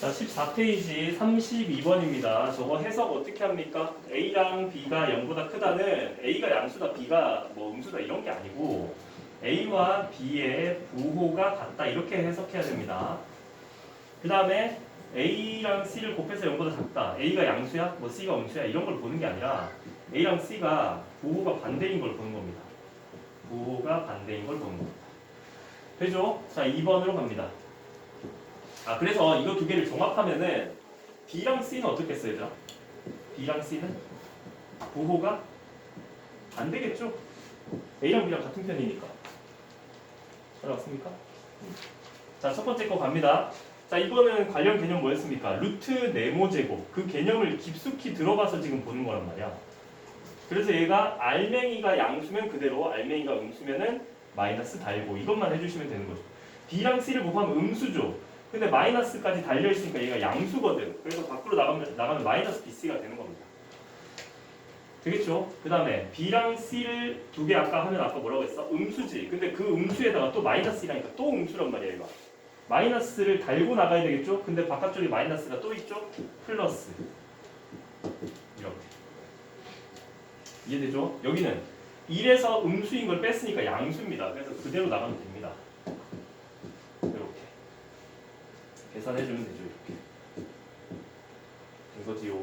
자, 14페이지 32번입니다. 저거 해석 어떻게 합니까? A랑 B가 0보다 크다는 A가 양수다, B가 뭐 음수다 이런 게 아니고 A와 B의 부호가 같다 이렇게 해석해야 됩니다. 그 다음에 A랑 C를 곱해서 0보다 작다. A가 양수야? 뭐 C가 음수야? 이런 걸 보는 게 아니라 A랑 C가 부호가 반대인 걸 보는 겁니다. 부호가 반대인 걸 보는 겁니다. 되죠? 자, 2번으로 갑니다. 아 그래서 이거 두 개를 종합하면은 B랑 C는 어떻겠어요, 얘들아? B랑 C는 부호가 안 되겠죠? A랑 B랑 같은 편이니까. 잘 왔습니까? 자, 첫 번째 거 갑니다. 자, 이거는 관련 개념 뭐였습니까? 루트 네모 제곱. 그 개념을 깊숙이 들어가서 지금 보는 거란 말이야. 그래서 얘가 알맹이가 양수면 그대로 알맹이가 음수면은 마이너스 달고 이것만 해주시면 되는 거죠. B랑 C를 곱하면 음수죠. 근데 마이너스까지 달려 있으니까 얘가 양수거든. 그래서 밖으로 나가면 나가면 마이너스 BC가 되는 겁니다. 되겠죠? 그 다음에 B랑 C를 두 개 아까 하면 아까 뭐라고 했어? 음수지. 근데 그 음수에다가 또 마이너스라니까 또 음수란 말이야 이거. 마이너스를 달고 나가야 되겠죠? 근데 바깥쪽에 마이너스가 또 있죠? 플러스. 이렇게. 이해되죠? 여기는 1에서 음수인 걸 뺐으니까 양수입니다. 그래서 그대로 나가면 됩니다. 이렇게. 계산해주면 되죠, 이렇게. 된 거지요.